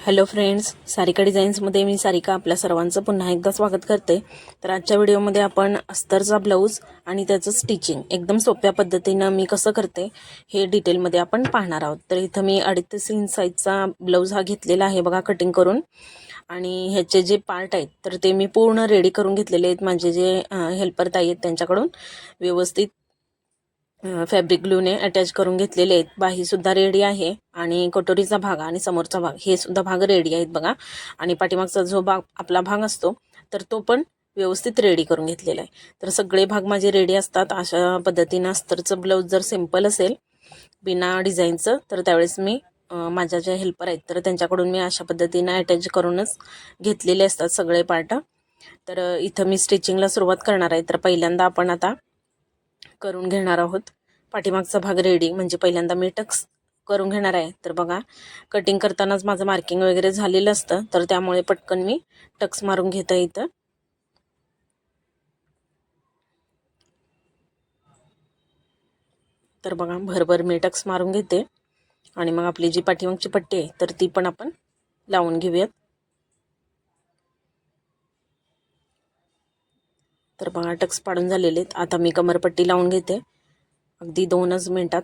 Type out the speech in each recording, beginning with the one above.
Hello friends Sarika डिझाईन्समध्ये मी सारिका आपल्या सर्वांचं पुन्हा एकदा स्वागत करते. तर आजच्या व्हिडिओमध्ये आपण अस्तरचा ब्लाऊज आणि त्याचं स्टिचिंग एकदम सोप्या पद्धतीनं मी कसं करते हे डिटेलमध्ये आपण पाहणार आहोत. तर इथं मी अडीच ते साईजचा ब्लाऊज हा घेतलेला आहे बघा कटिंग करून. आणि ह्याचे जे पार्ट आहेत तर ते मी पूर्ण रेडी करून घेतलेले आहेत. माझे जे हेल्पर ताई आहेत त्यांच्याकडून व्यवस्थित फॅब्रिक ग्लूने अटॅच करून घेतलेले आहेत. बाहीसुद्धा रेडी आहे. आणि कटोरीचा भाग आणि समोरचा भाग हे सुद्धा भाग रेडी आहेत बघा. आणि पाठीमागचा जो भाग आपला भाग असतो तर तो पण व्यवस्थित रेडी करून घेतलेला आहे. तर सगळे भाग माझे रेडी असतात. अशा पद्धतीनं अस्तरचं ब्लाऊज जर सिंपल असेल बिना डिझाईनचं तर त्यावेळेस मी माझ्या ज्या हेल्पर आहेत तर त्यांच्याकडून मी अशा पद्धतीनं अटॅच करूनच घेतलेले असतात सगळे पार्ट तर इथं मी स्टिचिंगला सुरुवात करणार आहे. तर पहिल्यांदा आपण आता करून घेणार आहोत. पाठीमागचा भाग रेडी म्हणजे पहिल्यांदा मी टक्स करून घेणार आहे. तर बघा कटिंग करतानाच माझं मार्किंग वगैरे झालेलं असतं तर त्यामुळे पटकन मी टक्स मारून घेता इथं. तर बघा भरभर मी टक्स मारून घेते. आणि मग आपली जी पाठीमागची पट्टी आहे तर ती पण आपण लावून घेऊयात. तर बघा टक्स पाडून झालेले आहेत. आता मी कमरपट्टी लावून घेते. अगदी दोनच मिनटात.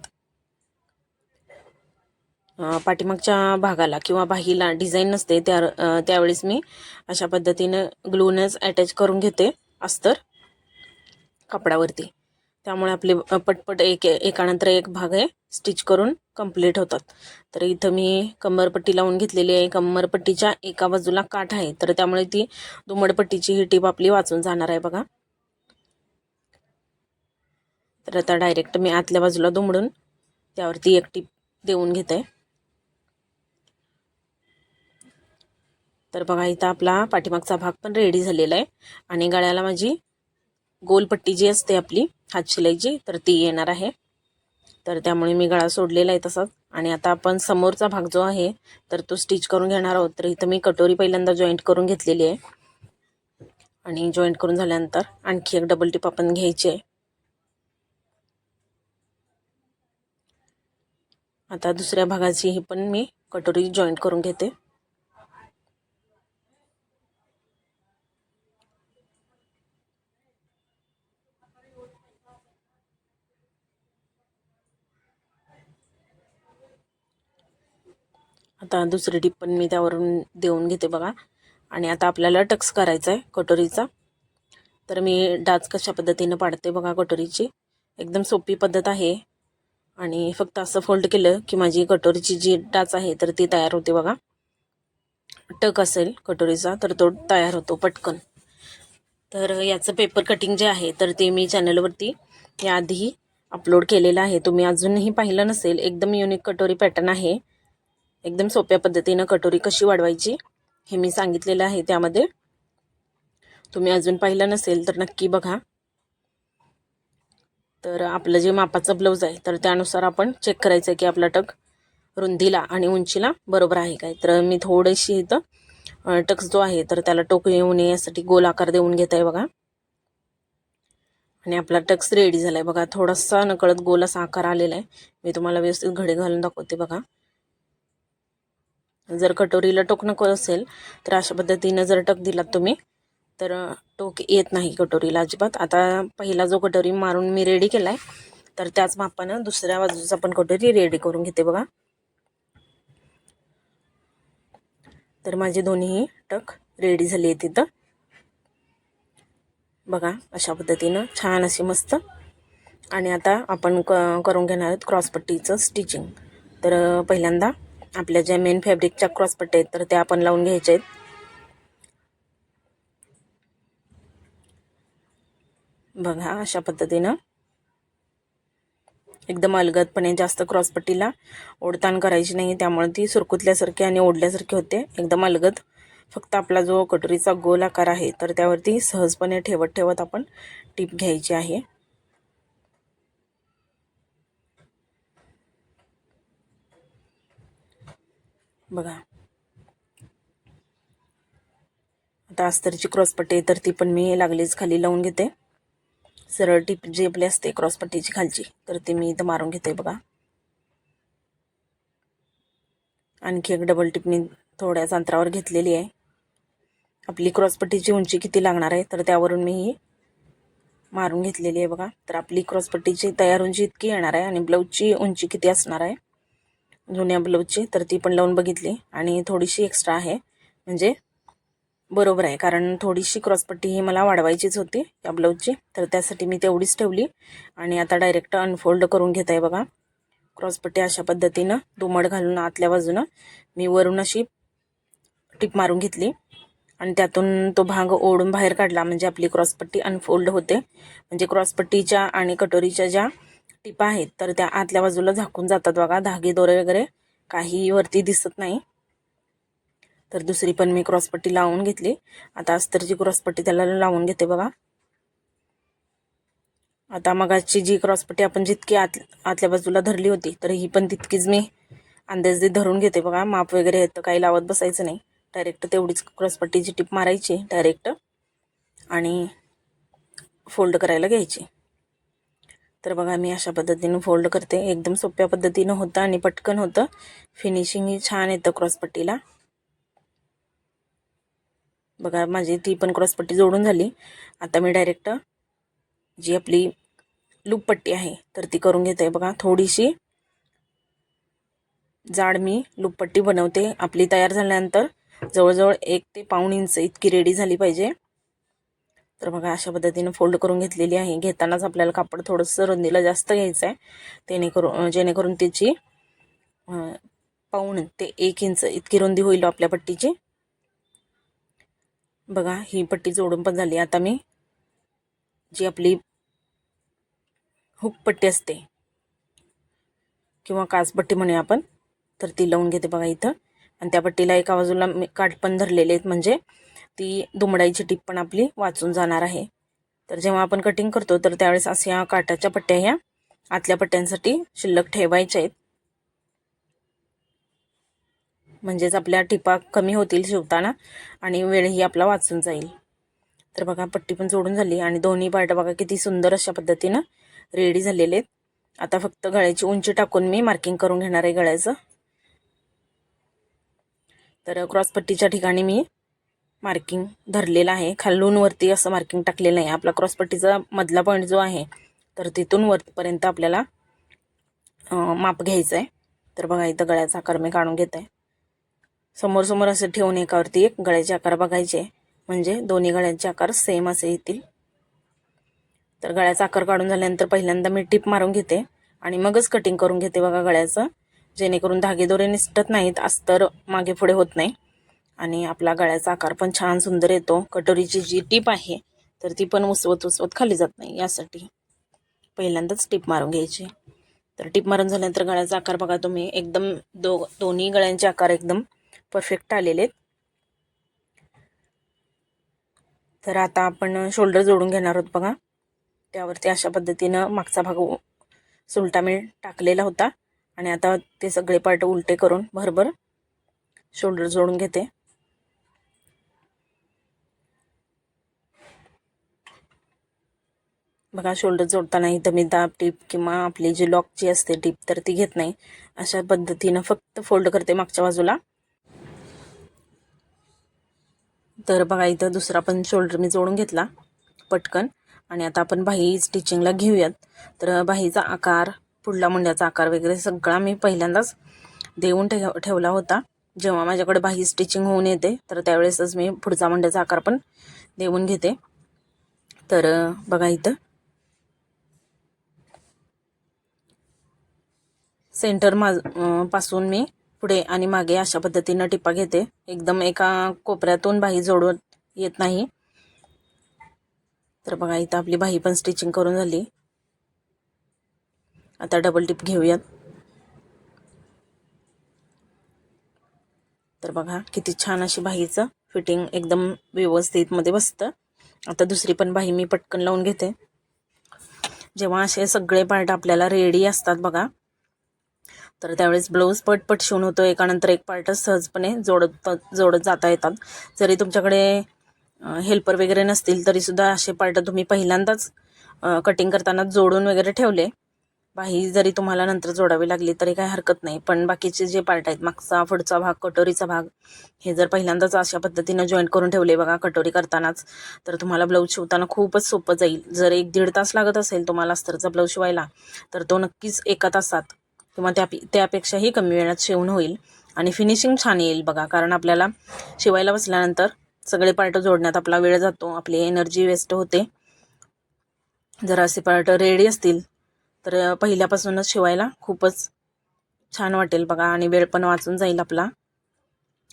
पाठीमागच्या भागाला किंवा बाहीला डिझाईन नसते. त्या त्यावेळेस मी अशा पद्धतीनं ग्लूनच अटॅच करून घेते. अस्तर कापडावरती त्यामुळे आपले पटपट एक एकानंतर एक भाग आहे स्टिच करून कंप्लीट होतात. तर इथं मी कंबरपट्टी लावून घेतलेली आहे. कंबरपट्टीच्या एका बाजूला काठ आहे. तर त्यामुळे ती दुमडपट्टीची ही टीप आपली वाचून जाणार आहे बघा. तर आता डायरेक्ट मी आतल्या बाजूला दुमडून त्यावरती एक टीप देऊन घेते. तर बघा इथं आपला पाठीमागचा भाग पण रेडी झालेला आहे. आणि गळ्याला माझी गोलपट्टी जी असते आपली हात शिलाईची तर ती येणार आहे. तर त्यामुळे मी गळा सोडलेला आहे तसाच. आणि आता आपण समोरचा भाग जो आहे तर तो स्टिच करून घेणार आहोत. तर इथं मी कटोरी पहिल्यांदा जॉईंट करून घेतलेली आहे. आणि जॉईंट करून झाल्यानंतर आणखी एक डबल टिप आपण घ्यायची आहे. आता दुसऱ्या भागाची ही पण मी कटोरी जॉईंट करून घेते. आता दुसरी टीप पण मी त्यावरून देऊन घेते बघा. आणि आता आपल्याला टक्स करायचा आहे कटोरीचा. तर मी डाच कशा पद्धतीनं पाडते बघा कटोरीची. एकदम सोपी पद्धत आहे. आणि फक्त असं फोल्ड केलं की माझी कटोरीची जी टाच आहे तर ती तयार होते बघा. टक असेल कटोरीचा तर तो तयार होतो पटकन. तर याचं पेपर कटिंग जे आहे तर ते मी चॅनलवरती याआधी अपलोड केलेलं आहे. तुम्ही अजूनही पाहिलं नसेल एकदम युनिक कटोरी पॅटर्न आहे. एकदम सोप्या पद्धतीनं कटोरी कशी वाढवायची हे मी सांगितलेलं आहे त्यामध्ये. तुम्ही अजून पाहिलं नसेल तर नक्की बघा. तर आपलं जे मापाचं ब्लाऊज आहे तर त्यानुसार आपण चेक करायचं आहे की आपला टक रुंदीला आणि उंचीला बरोबर आहे काय. तर मी थोडीशी इथं टक्स जो आहे तर त्याला टोक येऊ नये यासाठी गोल आकार देऊन घेत आहे बघा. आणि आपला टक्स रेडी झाला आहे बघा. थोडासा नकळत गोल असा आकार आलेला आहे मी तुम्हाला व्यवस्थित घडे घालून दाखवते बघा. जर कटोरीला टोक नको असेल तर अशा पद्धतीनं जर टक दिलात तुम्ही तर टोक येत नाही कटोरीला अजिबात. आता पहिला जो कटोरी मारून मी रेडी केला आहे तर त्याच मापानं दुसऱ्या बाजूचा पण कटोरी रेडी करून घेते बघा. तर माझे दोन्ही टक रेडी झाली आहे तिथं बघा अशा पद्धतीनं छान अशी मस्त. आणि आता आपण क करून घेणार आहोत क्रॉसपट्टीचं स्टिचिंग तर पहिल्यांदा आपल्या ज्या मेन फॅब्रिकच्या क्रॉसपट्ट्या आहेत तर त्या आपण लावून घ्यायच्या आहेत. बघा अशा पद्धतीनं. एकदम अलगदपणे जास्त क्रॉसपट्टीला ओढताण करायची नाही त्यामुळे ती सुरकुतल्यासारखी आणि ओढल्यासारखी होते. एकदम अलगद. फक्त आपला जो कटोरीचा गोल आकार आहे तर त्यावरती सहजपणे ठेवत ठेवत आपण टीप घ्यायची आहे. बघा. आता अस्तरची क्रॉसपट्टी आहे तर ती पण मी लागलीच खाली लावून घेते. सरळ टीप जी आपली असते क्रॉसपट्टीची खालची तर ती मी इथं मारून घेते बघा. आणखी एक डबल टिपनी थोड्याच अंतरावर घेतलेली आहे. आपली क्रॉसपट्टीची उंची किती लागणार आहे तर त्यावरून मी ही मारून घेतलेली आहे बघा. तर आपली क्रॉसपट्टीची तयार उंची इतकी येणार आहे आणि ब्लाऊजची उंची किती असणार आहे जुन्या ब्लाऊजची तर ती पण लावून बघितली. आणि थोडीशी एक्स्ट्रा आहे म्हणजे बरोबर आहे. कारण थोडीशी क्रॉसपट्टी ही मला वाढवायचीच होती या ब्लाऊजची. तर त्यासाठी मी तेवढीच ठेवली. आणि आता डायरेक्ट अनफोल्ड करून घेत आहे बघा. क्रॉसपट्टी अशा पद्धतीनं दुमड घालून आतल्या बाजूनं मी वरून अशी टिप मारून घेतली. आणि त्यातून तो भाग ओढून बाहेर काढला. म्हणजे आपली क्रॉसपट्टी अनफोल्ड होते. म्हणजे क्रॉसपट्टीच्या आणि कटोरीच्या ज्या टिपा आहेत तर त्या आतल्या बाजूला झाकून जातात बघा. धागे दोरे वगैरे काही वरती दिसत नाही. तर दुसरी पण मी क्रॉसपट्टी लावून घेतली. आता अस्तरची क्रॉसपट्टी त्याला लावून घेते बघा. आता मगाची जी क्रॉसपट्टी आपण जितकी आत आतल्या बाजूला धरली होती तर ही पण तितकीच मी अंदाजे धरून घेते बघा. माप वगैरे येतं काही लावत बसायचं नाही. डायरेक्ट तेवढीच क्रॉसपट्टीची टिप मारायची डायरेक्ट आणि फोल्ड करायला घ्यायची. तर बघा मी अशा पद्धतीनं फोल्ड करते. एकदम सोप्या पद्धतीनं होतं आणि पटकन होतं. फिनिशिंगही छान येतं क्रॉसपट्टीला. बघा माझी ती पण क्रॉसपट्टी जोडून झाली. आता मी डायरेक्ट जी आपली लूपपट्टी आहे तर ती करून घेते. बघा थोडीशी जाड मी लूपपट्टी बनवते. आपली तयार झाल्यानंतर जवळजवळ एक ते पाऊण इंच इतकी रेडी झाली पाहिजे. तर बघा अशा पद्धतीनं फोल्ड करून घेतलेली आहे. घेतानाच आपल्याला कापड थोडंसं रुंदीला जास्त घ्यायचं आहे जेणेकरून जेणेकरून त्याची पाऊण ते एक इंच इतकी रुंदी होईल आपल्या पट्टीची. बघा ही पट्टी जोडून पण झाली. आता मी जी आपली हुक पट्टी असते किंवा काचपट्टी म्हणूया आपण तर ती लावून घेते बघा इथं. आणि त्या पट्टीला एका बाजूला मी काठ पण धरलेले आहेत. म्हणजे ती दुमडाईची टीप पण आपली वाचून जाणार आहे. तर जेव्हा आपण कटिंग करतो तर त्यावेळेस अशा काठाच्या पट्ट्या ह्या आतल्या पट्ट्यांसाठी शिल्लक ठेवायच्या आहेत. म्हणजेच आपल्या टिपा कमी होतील शिवताना आणि वेळही आपला वाचून जाईल. तर बघा पट्टी पण जोडून झाली आणि दोन्ही पार्ट बघा किती सुंदर अशा पद्धतीनं रेडी झालेले आहेत. आता फक्त गळ्याची उंची टाकून मी मार्किंग करून घेणार आहे गळ्याचं. तर क्रॉसपट्टीच्या ठिकाणी मी मार्किंग धरलेलं आहे. खालून वरती असं मार्किंग टाकलेलं आहे. आपला क्रॉसपट्टीचा मधला पॉईंट जो आहे तर तिथून वरपर्यंत आपल्याला माप घ्यायचं आहे तर बघा इथं गळ्याचा आकार मी काढून घेत आहे समोर समोर असं ठेवून एकावरती एक गळ्याचे आकार बघायचे. म्हणजे दोन्ही गळ्यांचे आकार सेम असे येतील. तर गळ्याचा आकार काढून झाल्यानंतर पहिल्यांदा मी टिप मारून घेते. आणि मगच कटिंग करून घेते बघा गळ्याचं. जेणेकरून धागेदोरे निसटत नाहीत अस्तर मागे पुढे होत नाही. आणि आपला गळ्याचा आकार पण छान सुंदर येतो. कटोरीची जी टीप आहे तर ती पण उसवत उसवत खाली जात नाही. यासाठी पहिल्यांदाच टीप मारून घ्यायची. तर टीप मारून झाल्यानंतर गळ्याचा आकार बघा तुम्ही. एकदम दो दोन्ही गळ्यांचे आकार एकदम परफेक्ट आलेले आहेत. तर आता आपण शोल्डर जोडून घेणार आहोत बघा. त्यावरती अशा पद्धतीनं मागचा भाग सुलटा मी टाकलेला होता. आणि आता ते सगळे पार्ट उलटे करून भरभर शोल्डर जोडून घेते. बघा शोल्डर जोडताना इथं मी दाब टीप किंवा आपली जी लॉकची असते टीप तर ती घेत नाही. अशा पद्धतीनं फक्त फोल्ड करते मागच्या बाजूला. तर बघा इथं दुसरा पण शोल्डर मी जोडून घेतला पटकन. आणि आता आपण बाही स्टिचिंगला घेऊयात. तर बाहीचा आकार पुढला मुंड्याचा आकार वगैरे सगळा मी पहिल्यांदाच देऊन ठेव ठेवला होता. जेव्हा माझ्याकडे बाही स्टिचिंग होऊन येते तर त्यावेळेसच मी पुढचा मुंड्याचा आकार पण देऊन घेते. तर बघा इथं. सेंटर मा पासून मी पुढे आणि मागे अशा पद्धतीनं टिपा घेते. एकदम एका कोपऱ्यातून बाही जोडवत येत नाही. तर बघा इथं आपली बाही पण स्टिचिंग करून झाली. आता डबल टिप घेऊयात. तर बघा किती छान अशी बाहीचं फिटिंग एकदम व्यवस्थित मध्ये बसतं. आता दुसरी पण बाही मी पटकन लावून घेते. जेव्हा असे सगळे पार्ट आपल्याला रेडी असतात बघा तर त्यावेळेस ब्लाऊज पटपट शिवून होतो एकानंतर एक पार्ट सहजपणे जोडत जोडत जाता येतात. जरी तुमच्याकडे हेल्पर वगैरे नसतील तरीसुद्धा असे पार्ट तुम्ही पहिल्यांदाच कटिंग करताना जोडून वगैरे ठेवले. बाही जरी तुम्हाला नंतर जोडावी लागली तरी काही हरकत नाही. पण बाकीचे जे पार्ट आहेत मागचा पुढचा भाग कटोरीचा भाग हे जर पहिल्यांदाच अशा पद्धतीनं जॉईंट करून ठेवले बघा कटोरी करतानाच तर तुम्हाला ब्लाऊज शिवताना खूपच सोपं जाईल. जर एक दीड तास लागत असेल तुम्हाला अस्तरचा ब्लाऊज शिवायला तर तो नक्कीच एका तासात किंवा त्या त्यापेक्षाही कमी वेळात शिवण होईल. आणि फिनिशिंग छान येईल बघा कारण आपल्याला शिवायला बसल्यानंतर सगळे पार्ट जोडण्यात आपला वेळ जातो आपली एनर्जी वेस्ट होते. जर असे पार्ट रेडी असतील तर पहिल्यापासूनच शिवायला खूपच छान वाटेल बघा आणि वेळ पण वाचून जाईल आपला.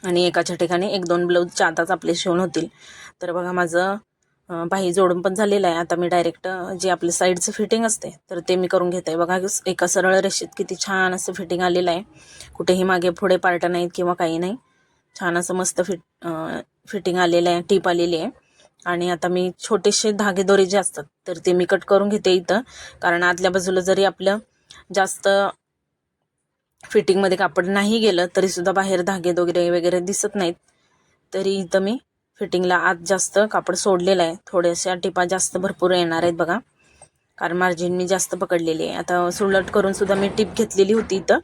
आणि एकाच्या ठिकाणी एक दोन ब्लाऊजच्या आताच आपले शिवण होतील. तर बघा माझं बाही जोडून पण झालेलं आहे. आता मी डायरेक्ट जे आपलं साईडचं फिटिंग असते तर ते मी करून घेते. बघा एका सरळ रेषेत किती छान असं फिटिंग आलेलं आहे. कुठेही मागे पुढे पार्ट नाहीत किंवा काही नाही. छान असं मस्त फिट फिटिंग आलेलं आहे टीप आलेली आहे. आणि आता मी छोटेसे धागेदोरे जे असतात तर ते मी कट करून घेते इथं. कारण आतल्या बाजूला जरी आपलं जास्त फिटिंगमध्ये कापड नाही गेलं तरीसुद्धा बाहेर धागे वगैरे वगैरे दिसत नाहीत. तरी इथं मी फिटिंगला आत जास्त कापड सोडलेलं आहे. थोड्याशा टिपा जास्त भरपूर येणार आहेत बघा. कारण मार्जिन मी जास्त पकडलेली आहे. आता सुलट करून सुद्धा मी टिप घेतलेली होती इथं.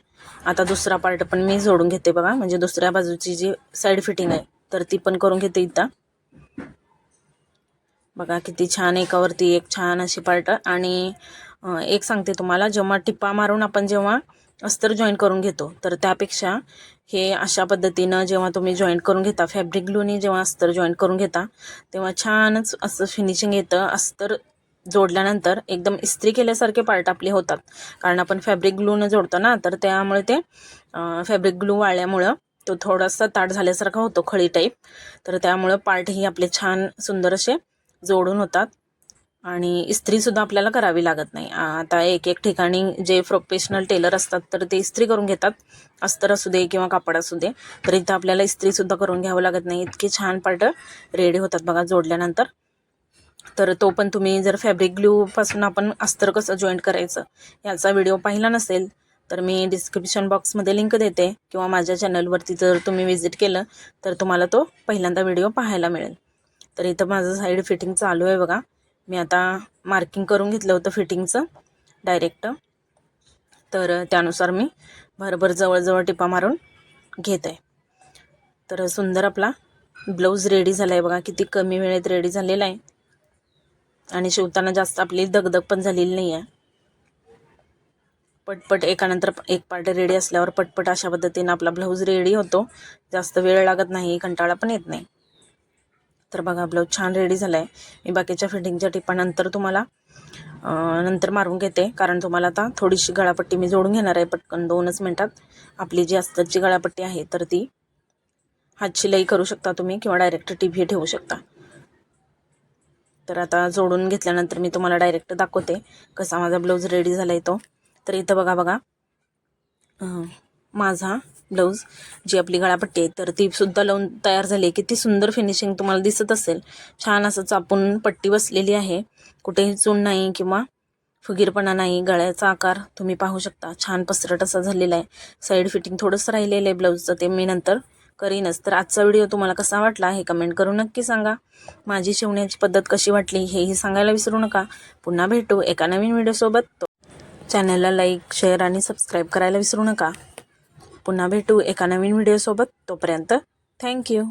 आता दुसरा पार्ट पण मी जोडून घेते बघा. म्हणजे दुसऱ्या बाजूची जी साईड फिटिंग आहे तर ती पण करून घेते इथं. बघा किती छान एकावरती एक छान अशी पार्ट आणि एक सांगते तुम्हाला जेव्हा टिप्पा मारून आपण जेव्हा अस्तर जॉईन करून घेतो. तर त्यापेक्षा हे अशा पद्धतीनं जेव्हा तुम्ही जॉईंट करून घेता फॅब्रिक ग्लूनी जेव्हा अस्तर जॉईन करून घेता तेव्हा छानच असं फिनिशिंग येतं. अस्तर जोडल्यानंतर एकदम इस्त्री केल्यासारखे पार्ट आपले होतात. कारण आपण फॅब्रिक ग्लूनं जोडतो ना तर त्यामुळे ते फॅब्रिक ग्लू वाळल्यामुळं तो थोडासा ताट झाल्यासारखा होतो खळी टाईप तर त्यामुळं पार्टही आपले छान सुंदर असे जोडून होतात. आणि इस्त्रीसुद्धा आपल्याला करावी लागत नाही. आता एक एक ठिकाणी जे प्रोफेशनल टेलर असतात तर ते इस्त्री करून घेतात. अस्तर असू दे किंवा कापड असू दे तर इथं आपल्याला इस्त्रीसुद्धा करून घ्यावं लागत नाही. इतके छान पार्ट रेडी होतात बघा जोडल्यानंतर. तर तो पण तुम्ही जर फॅब्रिक ग्लूपासून आपण अस्तर कसं जॉईंट करायचं याचा व्हिडिओ पाहिला नसेल तर मी डिस्क्रिप्शन बॉक्समध्ये लिंक देते. किंवा माझ्या चॅनलवरती जर तुम्ही विजिट केलं तर तुम्हाला तो पहिल्यांदा व्हिडिओ पाहायला मिळेल. तर इथं माझं साईड फिटिंग चालू आहे बघा. मी आता मार्किंग करून घेतलं होतं फिटिंगचं डायरेक्ट तर त्यानुसार मी भरभर जवळजवळ टिपा मारून घेत. आहे तर सुंदर आपला ब्लाऊज रेडी झाला आहे बघा किती कमी वेळेत रेडी झालेला आहे. आणि शिवताना जास्त आपली दगदग पण झालेली नाही आहे पटपट एकानंतर एक पार्ट रेडी असल्यावर पटपट अशा पद्धतीनं आपला ब्लाऊज रेडी होतो. जास्त वेळ लागत नाही कंटाळा पण येत नाही. तर बघा ब्लाऊज छान रेडी झाला आहे मी बाकीच्या फिटिंगच्या टिपानंतर तुम्हाला नंतर मारून घेते. कारण तुम्हाला आता थोडीशी गळापट्टी मी जोडून घेणार आहे पटकन दोनच मिनटात. आपली जी अस्तरची गळापट्टी आहे तर ती हात शिलाई करू शकता तुम्ही किंवा डायरेक्ट टिपही ठेवू शकता. तर आता जोडून घेतल्यानंतर मी तुम्हाला डायरेक्ट दाखवते कसा माझा ब्लाऊज रेडी झाला आहे तो. तर इथं बघा बघा. माझा ब्लाऊज जी आपली गळापट्टी आहे तर ती सुद्धा लावून तयार झाली आहे. किती सुंदर फिनिशिंग तुम्हाला दिसत असेल. छान असं चापून पट्टी बसलेली आहे. कुठेही चून नाही किंवा फुगीरपणा नाही. गळ्याचा आकार तुम्ही पाहू शकता. छान पसरट असा झालेला आहे. साईड फिटिंग थोडंसं राहिलेलं आहे ब्लाऊजचं. ते मी नंतर करीनच. तर आजचा व्हिडिओ तुम्हाला कसा वाटला हे कमेंट करून नक्की सांगा. माझी शिवण्याची पद्धत कशी वाटली हेही सांगायला विसरू नका. पुन्हा भेटू एका नवीन व्हिडिओसोबत चॅनलला लाईक शेअर आणि सबस्क्राईब करायला विसरू नका. पुन्हा भेटू एका नवीन व्हिडिओसोबत तोपर्यंत थँक्यू